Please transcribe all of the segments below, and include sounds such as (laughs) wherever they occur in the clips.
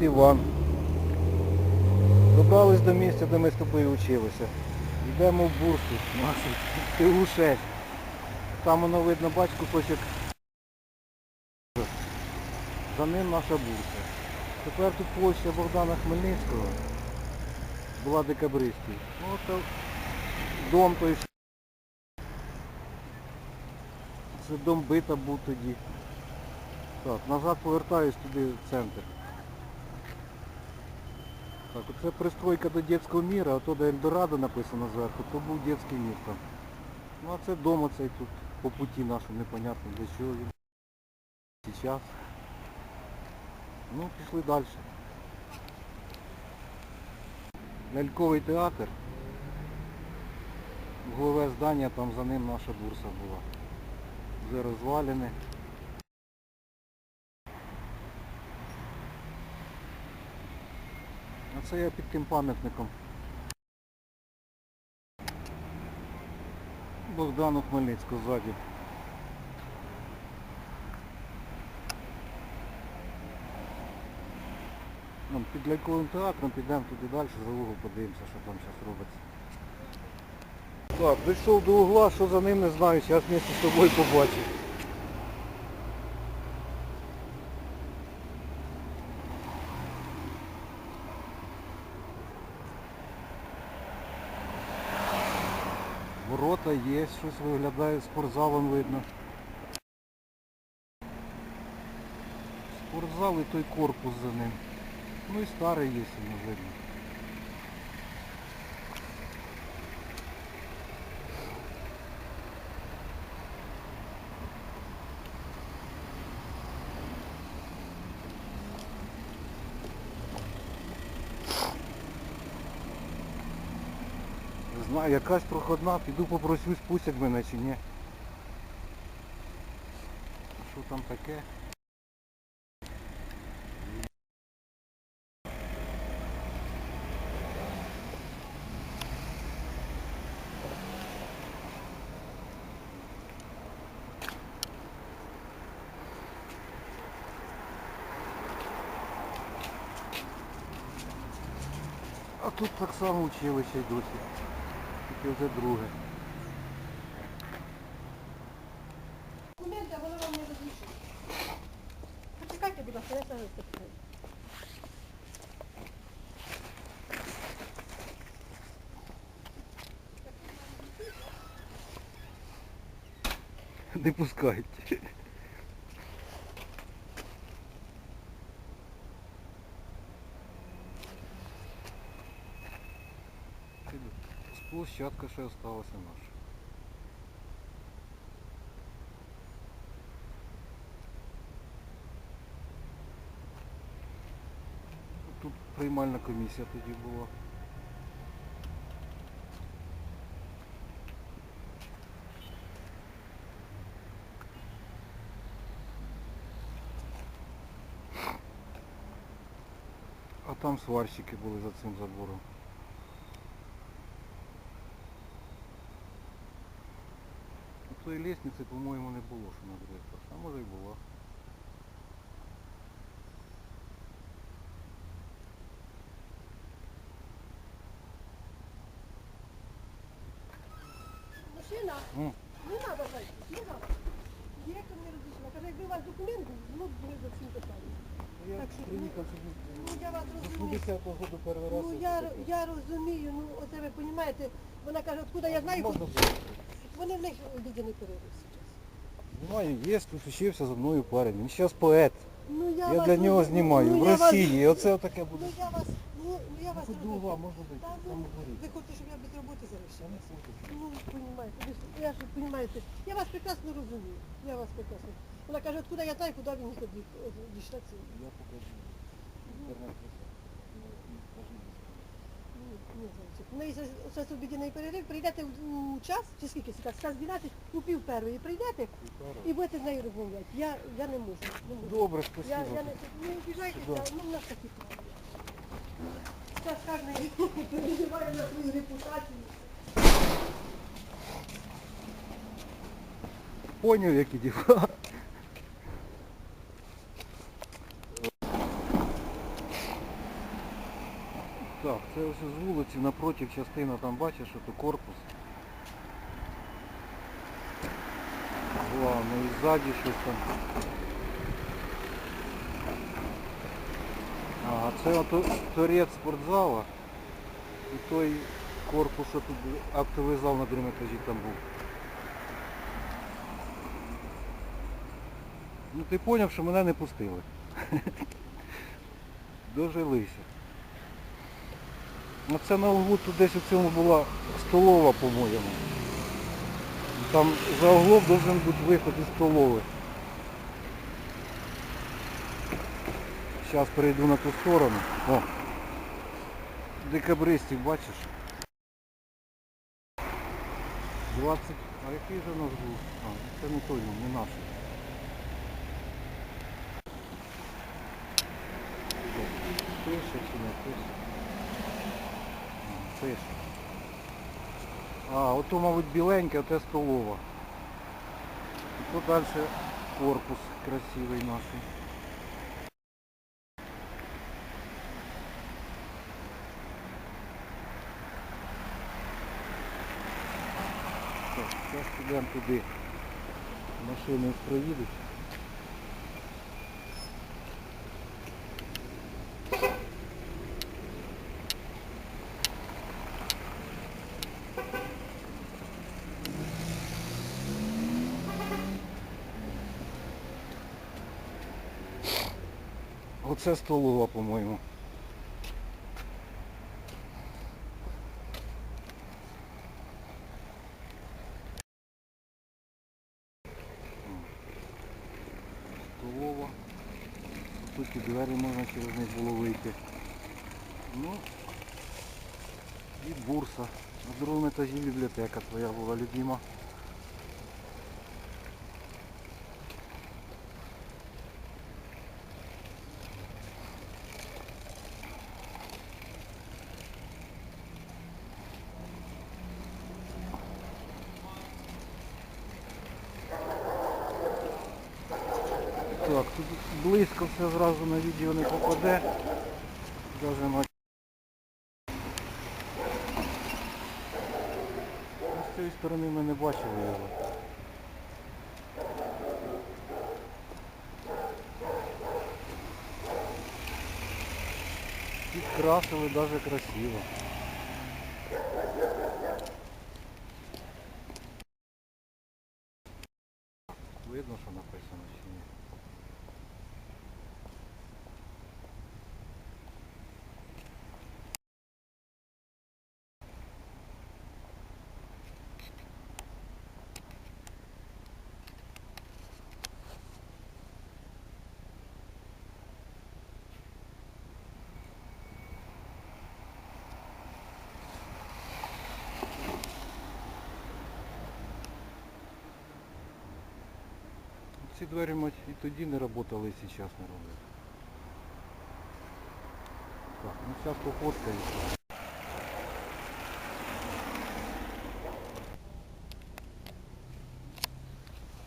Іван. Добрались до місця, де ми з тобою вчилися. Йдемо в бурсу нашу ТУ-6. Там воно видно, бач, кусочок. За ним наша бурса. Тепер тут площа Богдана Хмельницького була декабристів. Ну, це дом той. Це дом бита був тоді. Так, назад повертаюсь туди в центр. Так, оце пристройка до дитячого міра, а то де Ельдорадо написано зверху, то був дитячий мір там. Ну а це дом оцей тут по путі нашому, непонятно для чого він. Сейчас. Ну, пішли далі. Ляльковий театр. Голове здання, там за ним наша бурса була. Вже розвалене. А це я під тим пам'ятником. Богдану Хмельницького ззаді. Під ляльковим театром підемо туди далі, за угол подивимося, що там зараз робиться. Так, дійшов до угла, що за ним не знаю, зараз вместе з тобою побачив. Ворота є, щось виглядає, спортзалом видно. Спортзал і той корпус за ним. Ну і старий є, видно. Знаю, якась проходна, піду попросюсь, пустять мене чи ні. Що там таке? А тут так само училище й досі. Тільки вже друге. Документи, воно вам не розрішить. Почекайте, будь ласка, я зараз запитаю. Не пускають. Площадка ще осталася наша. Тут приймальна комісія тоді була. А там сварщики були за цим забором. Тої лестниці, по-моєму, не було, що на другий етаж. А може і була. Мужчина, М. не треба зайти, не треба. Директор не розрішила. Каже, якби у вас документи, було б ми за цим питанням. Я Так що, приїхав Ну, я вас з розумію. 80-го року перший раз. Ну, я, я розумію, ну, оце ви розумієте, вона каже, откуда я знаю, Можна було. Вони в них людяний перерив зараз. Знімаю, є, тут вчився за мною парень. Він зараз поет. Ну, я, Я вас для нього роз- знімаю. ну, В я вас- Росії. Оце таке буде. Ну, я вас, ну, ну, я вас розумію. угла можна дойти, Та, там ну, ви хочете, щоб я без роботи залишилася? Ну, ви ж, я ж, понимаете, я вас прекрасно розумію, я вас прекрасно. Вона каже, откуда я знаю, куди він ходив, дійшла це. Я покажу. Інтернет Ну, не знаю, це. Ну, і це обідний перерив, прийдете у час, чи скільки, це, час 12, у пів першої прийдете і будете з нею розмовляти. Я, я не можу. Не можу. Добре, Я, спасибо. я не, не обіжайтеся, ну, в нас такі. Зараз кожен (laughs) переживає на свою репутацію. Поняв, які діла. з вулиці напротив частина, там бачиш, що корпус. Главное, і ззаді щось там. А, це ото торець спортзала. І той корпус, що тут актовий зал на другому етажі там був. Ну ти зрозумів, що мене не пустили. (laughs) Дожилися. Ну це на углу тут десь у цьому була столова, по-моєму. Там за углом должен бути виход із столови. Зараз перейду на ту сторону. О. Декабристів, бачиш? 20. А який же нас був? А, це не той, не наш. Пише чи не пише? Пише. А, ото, мабуть, біленьке, а те столова. І тут далі корпус красивий наш. Так, зараз підемо туди. Машини проїдуть. Оце столова, по-моєму. Столова. Тут і двері можна через них було вийти. Ну і бурса. На другому етажі бібліотека твоя була любима. Так, тут близько все зразу на відео не попаде. Даже на... Ну, З цієї сторони ми не бачили його. Підкрасили даже красиво. Видно, що написано чи ні. Ці двері мать, і тоді не працювали, і зараз не роблять. Так, ну зараз пофоткаю.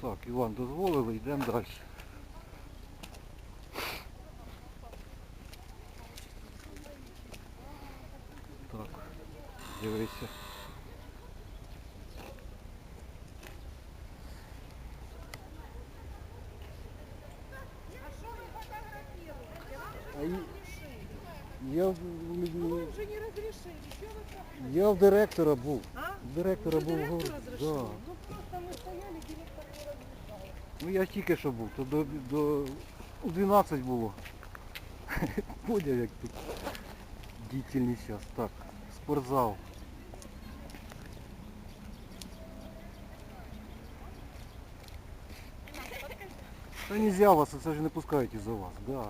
Так, Іван дозволили, йдемо далі. Так, дивися. А і- я, в- Вы уже не разрешили. Что вы так? я в директора був. А? Директора був городі. Да. Ну просто мы стояли, директор не разрешал. Ну я тільки що був, то до, до у 12 було. (laughs) Поняв як тут дітельний час. Так, спортзал. Та нельзя вас, це ж не пускають із-за вас, да.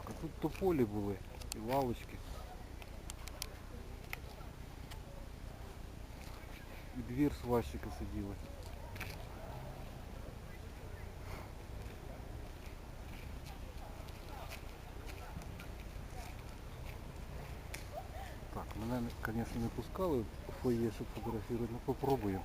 Так, а тут тополі були і лавочки. І двір сварщика сиділи. Звісно, не пускали в фойє, щоб фотографувати, ну попробуємо.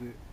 Так, це туди